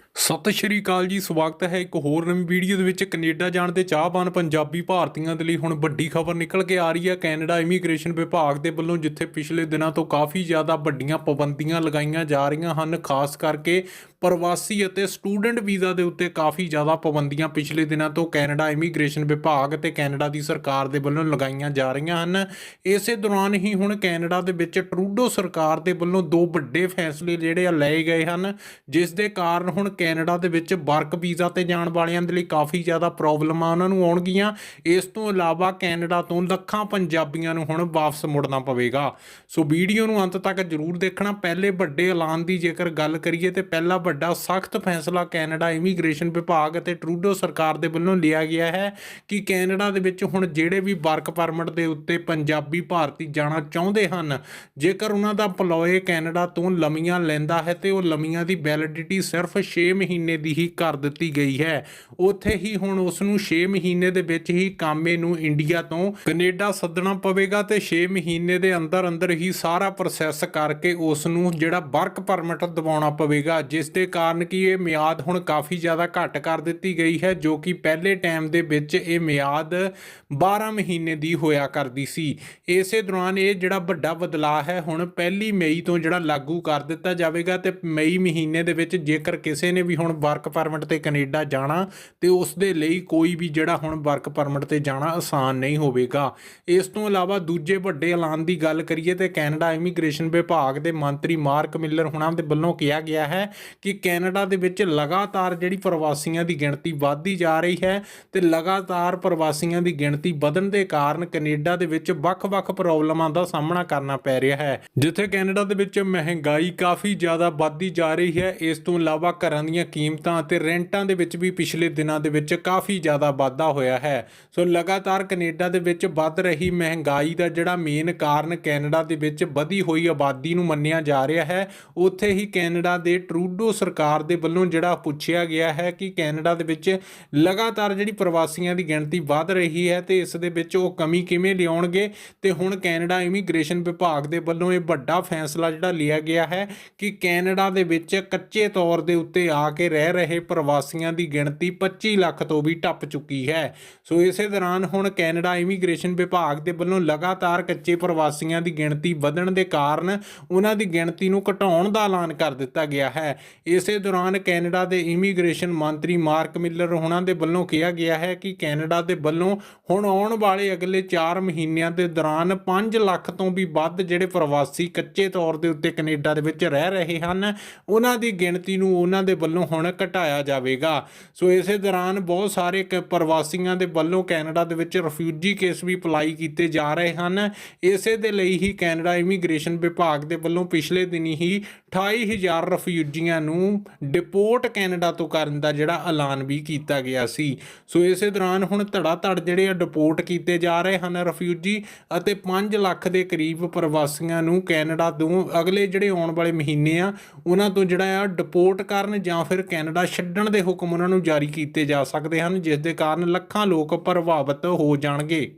ਸਤਿ ਸ਼੍ਰੀ ਅਕਾਲ ਜੀ, ਸਵਾਗਤ ਹੈ ਇੱਕ ਹੋਰ ਨਵੀਂ ਵੀਡੀਓ ਦੇ ਵਿੱਚ। ਕੈਨੇਡਾ ਜਾਣ ਦੇ ਚਾਹਵਾਨ ਪੰਜਾਬੀ ਭਾਰਤੀਆਂ ਦੇ ਲਈ ਹੁਣ ਵੱਡੀ ਖਬਰ ਨਿਕਲ ਕੇ ਆ ਰਹੀ ਹੈ। ਕੈਨੇਡਾ ਇਮੀਗ੍ਰੇਸ਼ਨ ਵਿਭਾਗ ਦੇ ਵੱਲੋਂ ਜਿੱਥੇ ਪਿਛਲੇ ਦਿਨਾਂ ਤੋਂ ਕਾਫੀ ਜ਼ਿਆਦਾ ਵੱਡੀਆਂ ਪਾਬੰਦੀਆਂ ਲਗਾਈਆਂ ਜਾ ਰਹੀਆਂ ਹਨ, ਖਾਸ ਕਰਕੇ ਪ੍ਰਵਾਸੀ ਅਤੇ ਸਟੂਡੈਂਟ ਵੀਜ਼ਾ ਦੇ ਉੱਤੇ ਕਾਫੀ ਜ਼ਿਆਦਾ ਪਾਬੰਦੀਆਂ ਪਿਛਲੇ ਦਿਨਾਂ ਤੋਂ ਕੈਨੇਡਾ ਇਮੀਗ੍ਰੇਸ਼ਨ ਵਿਭਾਗ ਅਤੇ ਕੈਨੇਡਾ ਦੀ ਸਰਕਾਰ ਦੇ ਵੱਲੋਂ ਲਗਾਈਆਂ ਜਾ ਰਹੀਆਂ ਹਨ। ਇਸੇ ਦੌਰਾਨ ਹੀ ਹੁਣ ਕੈਨੇਡਾ ਦੇ ਵਿੱਚ ਟਰੂਡੋ ਸਰਕਾਰ ਦੇ ਵੱਲੋਂ ਦੋ ਵੱਡੇ ਫੈਸਲੇ ਜਿਹੜੇ ਆ ਲਏ ਗਏ ਹਨ, ਜਿਸ ਦੇ ਕਾਰਨ ਹੁਣ ਕੈਨੇਡਾ ਦੇ ਵਿੱਚ ਵਰਕ ਵੀਜ਼ਾ ਤੇ ਜਾਣ ਵਾਲਿਆਂ ਦੇ ਲਈ ਕਾਫੀ ਜ਼ਿਆਦਾ ਪ੍ਰੋਬਲਮਾਂ ਉਹਨਾਂ ਨੂੰ ਆਉਣਗੀਆਂ। ਇਸ ਤੋਂ ਇਲਾਵਾ ਕੈਨੇਡਾ ਤੋਂ ਲੱਖਾਂ ਪੰਜਾਬੀਆਂ ਨੂੰ ਹੁਣ ਵਾਪਸ ਮੁੜਨਾ ਪਵੇਗਾ। ਸੋ ਵੀਡੀਓ ਨੂੰ ਅੰਤ ਤੱਕ ਜਰੂਰ ਦੇਖਣਾ। ਪਹਿਲੇ ਵੱਡੇ ਐਲਾਨ ਦੀ ਜੇਕਰ ਗੱਲ ਕਰੀਏ ਤੇ ਪਹਿਲਾ ਵੱਡਾ ਸਖਤ ਫੈਸਲਾ ਕੈਨੇਡਾ ਇਮੀਗ੍ਰੇਸ਼ਨ ਵਿਭਾਗ ਅਤੇ ਟਰੂਡੋ ਸਰਕਾਰ ਦੇ ਵੱਲੋਂ ਲਿਆ ਗਿਆ ਹੈ ਕਿ ਕੈਨੇਡਾ ਦੇ ਵਿੱਚ ਹੁਣ ਜਿਹੜੇ ਵੀ ਵਰਕ ਪਰਮਿਟ ਦੇ ਉੱਤੇ ਪੰਜਾਬੀ ਭਾਰਤੀ ਜਾਣਾ ਚਾਹੁੰਦੇ ਹਨ, ਜੇਕਰ ਉਹਨਾਂ ਦਾ EMPLOYE ਕੈਨੇਡਾ ਤੋਂ ਲੰਮੀਆਂ ਲੈਂਦਾ ਹੈ ਤੇ ਉਹ ਲੰਮੀਆਂ ਦੀ ਵੈਲਿਡਿਟੀ ਸਿਰਫ 6 ਮਹੀਨੇ ਦੀ ਹੀ ਕਰ ਦਿੱਤੀ ਗਈ ਹੈ। ਉੱਥੇ ਹੀ ਹੁਣ ਉਸ ਨੂੰ 6 ਮਹੀਨੇ ਦੇ ਵਿੱਚ ਹੀ ਕਾਮੇ ਨੂੰ ਇੰਡੀਆ ਤੋਂ ਕੈਨੇਡਾ ਸੱਦਣਾ ਪਵੇਗਾ ਤੇ 6 ਮਹੀਨੇ ਦੇ ਅੰਦਰ ਅੰਦਰ ਹੀ ਸਾਰਾ ਪ੍ਰੋਸੈਸ ਕਰਕੇ ਉਸ ਨੂੰ ਜਿਹੜਾ ਵਰਕ ਪਰਮਿਟ ਦਿਵਾਉਣਾ ਪਵੇਗਾ, ਜਿਸ ਦੇ ਕਾਰਨ ਕਿ ਇਹ ਮਿਆਦ ਹੁਣ ਕਾਫੀ ਜ਼ਿਆਦਾ ਘੱਟ ਕਰ ਦਿੱਤੀ ਗਈ ਹੈ, ਜੋ ਕਿ ਪਹਿਲੇ ਟਾਈਮ ਦੇ ਵਿੱਚ ਇਹ ਮਿਆਦ 12 ਮਹੀਨੇ ਦੀ ਹੋਇਆ ਕਰਦੀ ਸੀ। ਇਸੇ ਦੌਰਾਨ ਇਹ ਜਿਹੜਾ ਵੱਡਾ ਬਦਲਾਅ ਹੈ, ਹੁਣ ਪਹਿਲੀ ਮਈ ਤੋਂ ਜਿਹੜਾ ਲਾਗੂ ਕਰ ਦਿੱਤਾ ਜਾਵੇਗਾ ਤੇ ਮਈ ਮਹੀਨੇ ਦੇ ਵਿੱਚ ਜੇਕਰ ਕਿਸੇ ਨੇ ਵੀ ਹੁਣ ਵਰਕ ਪਰਮਿਟ ਤੇ ਕੈਨੇਡਾ ਜਾਣਾ ਤੇ ਉਸ ਦੇ ਲਈ ਕੋਈ ਵੀ ਜਿਹੜਾ ਹੁਣ ਵਰਕ ਪਰਮਿਟ ਤੇ ਜਾਣਾ ਆਸਾਨ ਨਹੀਂ ਹੋਵੇਗਾ। ਇਸ ਤੋਂ ਇਲਾਵਾ ਦੂਜੇ ਵੱਡੇ ਐਲਾਨ ਦੀ ਗੱਲ ਕਰੀਏ ਤੇ ਕੈਨੇਡਾ ਇਮੀਗ੍ਰੇਸ਼ਨ ਵਿਭਾਗ ਦੇ ਮੰਤਰੀ ਮਾਰਕ ਮਿਲਰ ਹੁਣਾਂ ਦੇ ਵੱਲੋਂ ਕਿਹਾ ਗਿਆ ਹੈ ਕਿ ਕੈਨੇਡਾ ਦੇ ਵਿੱਚ ਲਗਾਤਾਰ ਜਿਹੜੀ ਪ੍ਰਵਾਸੀਆਂ ਦੀ ਗਿਣਤੀ ਵੱਧਦੀ ਜਾ ਰਹੀ ਹੈ ਤੇ ਲਗਾਤਾਰ ਪ੍ਰਵਾਸੀਆਂ ਦੀ ਗਿਣਤੀ ਵਧਣ ਦੇ ਕਾਰਨ ਕੈਨੇਡਾ ਦੇ ਵਿੱਚ ਵੱਖ-ਵੱਖ ਪ੍ਰੋਬਲਮਾਂ ਦਾ ਸਾਹਮਣਾ ਕਰਨਾ ਪੈ ਰਿਹਾ ਹੈ, ਜਿੱਥੇ ਕੈਨੇਡਾ ਦੇ ਵਿੱਚ ਮਹਿੰਗਾਈ ਕਾਫੀ ਜ਼ਿਆਦਾ ਵੱਧਦੀ ਜਾ ਰਹੀ ਹੈ। ਇਸ ਤੋਂ ਇਲਾਵਾ ਘਰਾਂ ਦੀਆਂ ਕੀਮਤਾਂ ਅਤੇ ਰੈਂਟਾਂ ਦੇ ਵਿੱਚ ਵੀ ਪਿਛਲੇ ਦਿਨਾਂ ਦੇ ਵਿੱਚ ਕਾਫੀ ਜ਼ਿਆਦਾ ਵਾਧਾ ਹੋਇਆ ਹੈ। ਸੋ ਲਗਾਤਾਰ ਕੈਨੇਡਾ ਦੇ ਵਿੱਚ ਵੱਧ ਰਹੀ ਮਹਿੰਗਾਈ ਦਾ ਜਿਹੜਾ ਮੇਨ ਕਾਰਨ ਕੈਨੇਡਾ ਦੇ ਵਿੱਚ ਵਧੀ ਹੋਈ ਆਬਾਦੀ ਨੂੰ ਮੰਨਿਆ ਜਾ ਰਿਹਾ ਹੈ। ਉੱਥੇ ਹੀ ਕੈਨੇਡਾ ਦੇ ਟਰੂਡੋ ਸਰਕਾਰ ਦੇ ਵੱਲੋਂ ਜਿਹੜਾ ਪੁੱਛਿਆ ਗਿਆ ਹੈ ਕਿ ਕੈਨੇਡਾ ਦੇ ਵਿੱਚ ਲਗਾਤਾਰ ਜਿਹੜੀ ਪ੍ਰਵਾਸੀਆਂ ਦੀ ਗਿਣਤੀ ਵੱਧ ਰਹੀ ਹੈ ਤੇ ਇਸ ਦੇ ਵਿੱਚ ਉਹ ਕਮੀ ਕਿਵੇਂ ਲਿਆਉਣਗੇ? ਤੇ ਹੁਣ ਕੈਨੇਡਾ ਇਮੀਗ੍ਰੇਸ਼ਨ ਵਿਭਾਗ ਦੇ ਵੱਲੋਂ ਇਹ ਵੱਡਾ ਫੈਸਲਾ ਜਿਹੜਾ ਲਿਆ ਗਿਆ ਹੈ ਕਿ ਕੈਨੇਡਾ ਦੇ ਵਿੱਚ ਕੱਚੇ ਤੌਰ ਦੇ ਉੱਤੇ ਆ ਕੇ ਰਹਿ ਰਹੇ ਪ੍ਰਵਾਸੀਆਂ ਦੀ ਗਿਣਤੀ 25 ਲੱਖ ਤੋਂ ਵੀ ਟੱਪ ਚੁੱਕੀ ਹੈ। ਸੋ ਇਸੇ ਦੌਰਾਨ ਹੁਣ ਕੈਨੇਡਾ ਇਮੀਗ੍ਰੇਸ਼ਨ ਵਿਭਾਗ ਦੇ ਵੱਲੋਂ ਲਗਾਤਾਰ ਕੱਚੇ ਪ੍ਰਵਾਸੀਆਂ ਦੀ ਗਿਣਤੀ ਵਧਣ ਦੇ ਕਾਰਨ ਉਹਨਾਂ ਦੀ ਗਿਣਤੀ ਨੂੰ ਘਟਾਉਣ ਦਾ ਐਲਾਨ ਕਰ ਦਿੱਤਾ ਗਿਆ ਹੈ। ਇਸੇ ਦੌਰਾਨ ਕੈਨੇਡਾ ਦੇ ਇਮੀਗ੍ਰੇਸ਼ਨ ਮੰਤਰੀ ਮਾਰਕ ਮਿਲਰ ਉਹਨਾਂ ਦੇ ਵੱਲੋਂ ਕਿਹਾ ਗਿਆ ਹੈ ਕਿ ਕੈਨੇਡਾ ਦੇ ਵੱਲੋਂ ਹੁਣ ਆਉਣ ਵਾਲੇ ਅਗਲੇ 4 ਮਹੀਨਿਆਂ ਦੇ ਦੌਰਾਨ 5 ਲੱਖ ਤੋਂ ਵੀ ਵੱਧ ਜਿਹੜੇ ਪ੍ਰਵਾਸੀ ਕੱਚੇ ਤੌਰ ਦੇ ਉੱਤੇ ਕੈਨੇਡਾ ਦੇ ਵਿੱਚ ਰਹਿ ਰਹੇ ਹਨ, ਉਹਨਾਂ ਦੀ ਗਿਣਤੀ ਨੂੰ ਉਹਨਾਂ ਦੇ ਵੱਲੋਂ ਹੁਣ ਘਟਾਇਆ ਜਾਵੇਗਾ। ਸੋ ਇਸੇ ਦੌਰਾਨ ਬਹੁਤ ਸਾਰੇ ਕ- ਪ੍ਰਵਾਸੀਆਂ ਦੇ ਵੱਲੋਂ ਕੈਨੇਡਾ ਦੇ ਵਿੱਚ ਰਿਫਿਊਜੀ ਕੇਸ ਵੀ ਅਪਲਾਈ ਕੀਤੇ ਜਾ ਰਹੇ ਹਨ। ਇਸੇ ਦੇ ਲਈ ਹੀ ਕੈਨੇਡਾ ਇਮੀਗ੍ਰੇਸ਼ਨ ਵਿਭਾਗ ਦੇ ਵੱਲੋਂ ਪਿਛਲੇ ਦਿਨੀ ਹੀ 28000 ਰਿਫਿਊਜੀਆਂ ਨੂੰ ਡਿਪੋਰਟ ਕੈਨੇਡਾ ਤੋਂ ਕਰਨ ਦਾ ਜਿਹੜਾ ਐਲਾਨ ਵੀ ਕੀਤਾ ਗਿਆ ਸੀ। ਸੋ ਇਸੇ ਦੌਰਾਨ ਹੁਣ ਧੜਾ ਧੜ ਜਿਹੜੇ ਆ ਡਿਪੋਰਟ ਕੀਤੇ ਜਾ ਰਹੇ ਹਨ ਰਿਫਿਊਜੀ ਅਤੇ 5 ਲੱਖ ਦੇ ਕਰੀਬ ਪ੍ਰਵਾਸੀਆਂ ਨੂੰ ਕੈਨੇਡਾ ਤੋਂ ਅਗਲੇ ਜਿਹੜੇ ਆਉਣ ਵਾਲੇ ਮਹੀਨੇ ਆ, ਉਹਨਾਂ ਤੋਂ ਜਿਹੜਾ ਆ ਡਿਪੋਰਟ ਕਰਨ ਜਾਂ ਫਿਰ ਕੈਨੇਡਾ ਛੱਡਣ ਦੇ ਹੁਕਮ ਉਹਨਾਂ ਨੂੰ ਜਾਰੀ ਕੀਤੇ ਜਾ ਸਕਦੇ ਹਨ, ਜਿਸ ਦੇ ਕਾਰਨ ਲੱਖਾਂ ਲੋਕ ਪ੍ਰਭਾਵਿਤ ਹੋ ਜਾਣਗੇ।